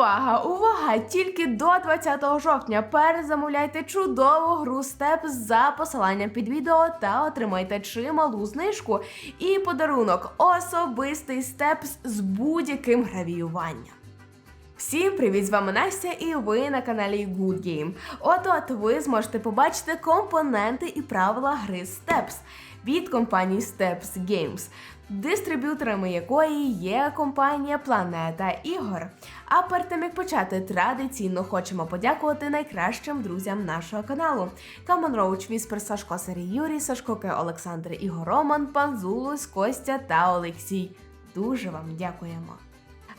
Увага, увага! Тільки до 20 жовтня перезамовляйте чудову гру степ за посиланням під відео та отримайте чималу знижку і подарунок особистий степ з будь-яким гравіюванням. Всім привіт! З вами Настя і ви на каналі Good Game. От от ви зможете побачити компоненти і правила гри Steps від компанії Steps Games, дистриб'юторами якої є компанія Планета Ігор. А перед тим як почати, традиційно хочемо подякувати найкращим друзям нашого каналу: Камон Роуч, Віспер, Сашко Сергій Юрій, Сашко Ке, Олександр Ігор Роман, Пан Зулус, Костя та Олексій. Дуже вам дякуємо.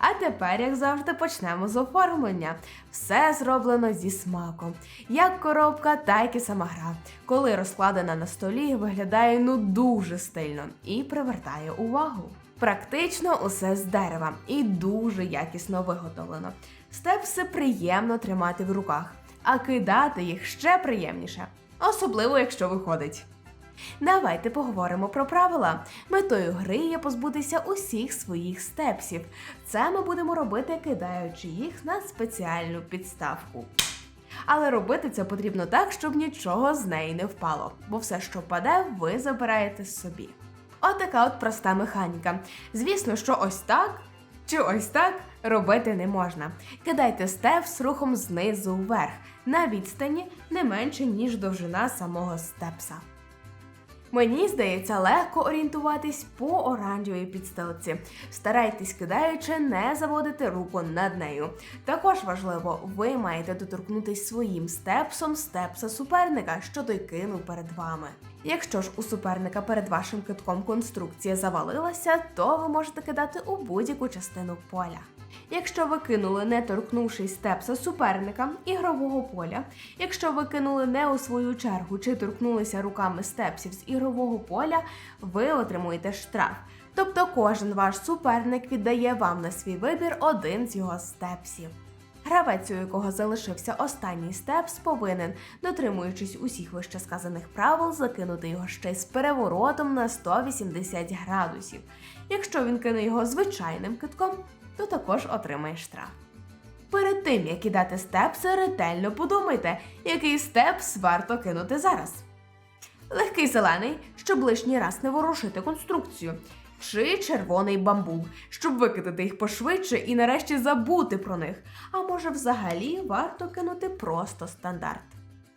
А тепер, як завжди, почнемо з оформлення. Все зроблено зі смаком. Як коробка, так і сама гра. Коли розкладена на столі, виглядає ну дуже стильно і привертає увагу. Практично усе з дерева і дуже якісно виготовлено. Степси приємно тримати в руках, а кидати їх ще приємніше, особливо якщо виходить. Давайте поговоримо про правила. Метою гри є позбутися усіх своїх степсів. Це ми будемо робити, кидаючи їх на спеціальну підставку. Але робити це потрібно так, щоб нічого з неї не впало, бо все, що впаде, ви забираєте собі. Отака от проста механіка. Звісно, що ось так чи ось так робити не можна. Кидайте степ з рухом знизу вверх на відстані не менше, ніж довжина самого степса. Мені здається легко орієнтуватись по оранжевій підстилці. Старайтесь, кидаючи, не заводити руку над нею. Також важливо, ви маєте доторкнутись своїм степсом степса суперника, що той кинув перед вами. Якщо ж у суперника перед вашим китком конструкція завалилася, то ви можете кидати у будь-яку частину поля. Якщо ви кинули не торкнувшись степса суперника ігрового поля, якщо ви кинули не у свою чергу чи торкнулися руками степсів з ігрового поля, ви отримуєте штраф. Тобто кожен ваш суперник віддає вам на свій вибір один з його степсів. Гравець, у якого залишився останній степс, повинен, дотримуючись усіх вище сказаних правил, закинути його ще й з переворотом на 180 градусів. Якщо він кине його звичайним китком, то також отримає штраф. Перед тим, як кидати степси, ретельно подумайте, який степс варто кинути зараз. Легкий зелений, щоб лишній раз не ворушити конструкцію, чи червоний бамбук, щоб викидати їх пошвидше і нарешті забути про них. А може, взагалі варто кинути просто стандарт.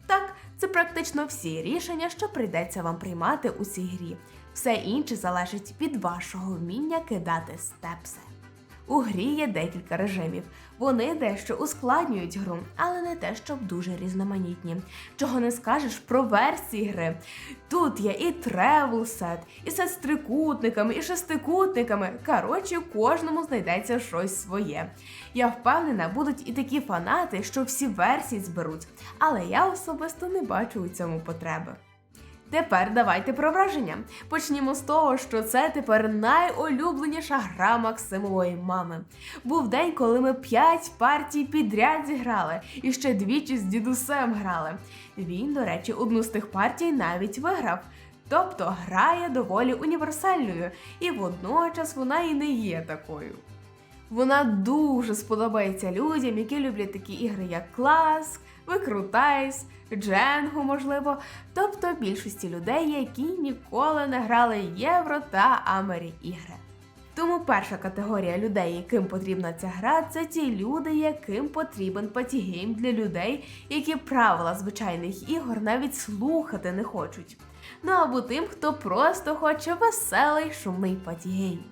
Так, це практично всі рішення, що прийдеться вам приймати у цій грі. Все інше залежить від вашого вміння кидати степси. У грі є декілька режимів. Вони дещо ускладнюють гру, але не те, щоб дуже різноманітні. Чого не скажеш про версії гри. Тут є і тревел сет, і сет з трикутниками, і шестикутниками. Коротше, кожному знайдеться щось своє. Я впевнена, будуть і такі фанати, що всі версії зберуть, але я особисто не бачу у цьому потреби. Тепер давайте про враження. Почнімо з того, що це тепер найулюбленіша гра Максимової мами. Був день, коли ми п'ять партій підряд зіграли і ще двічі з дідусем грали. Він, до речі, одну з тих партій навіть виграв. Тобто грає доволі універсальною, і водночас вона і не є такою. Вона дуже сподобається людям, які люблять такі ігри, як Класк, Викрутайс, Дженгу, можливо, тобто більшості людей, які ніколи не грали Євро та Амері ігри. Тому перша категорія людей, яким потрібна ця гра, це ті люди, яким потрібен патігейм для людей, які правила звичайних ігор навіть слухати не хочуть. Ну або тим, хто просто хоче веселий шумний патігейм.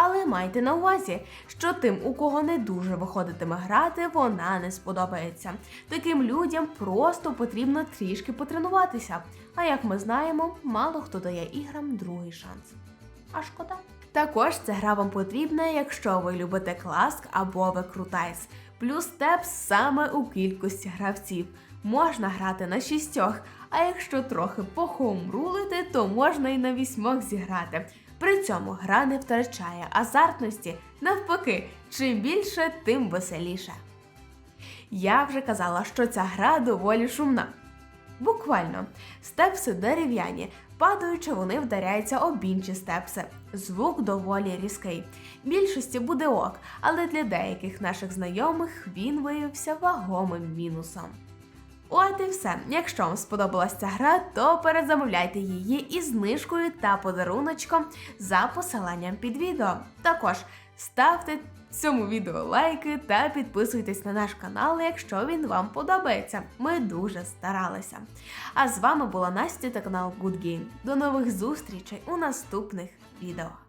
Але майте на увазі, що тим, у кого не дуже виходитиме грати, вона не сподобається. Таким людям просто потрібно трішки потренуватися. А як ми знаємо, мало хто дає іграм другий шанс. А шкода. Також ця гра вам потрібна, якщо ви любите класк або викрутайс. Плюс тепс саме у кількості гравців. Можна грати на шістьох, а якщо трохи похомрулити, то можна і на вісьмох зіграти. При цьому гра не втрачає азартності, навпаки, чим більше, тим веселіше. Я вже казала, що ця гра доволі шумна. Буквально, степси дерев'яні, Падаючи, вони вдаряються об інші степси. Звук доволі різкий. Більшості буде ок, але для деяких наших знайомих він виявився вагомим мінусом. От і все. Якщо вам сподобалася ця гра, то перезамовляйте її із знижкою та подаруночком за посиланням під відео. Також ставте цьому відео лайки та підписуйтесь на наш канал, якщо він вам подобається. Ми дуже старалися. А з вами була Настя та канал Good Game. До нових зустрічей у наступних відео.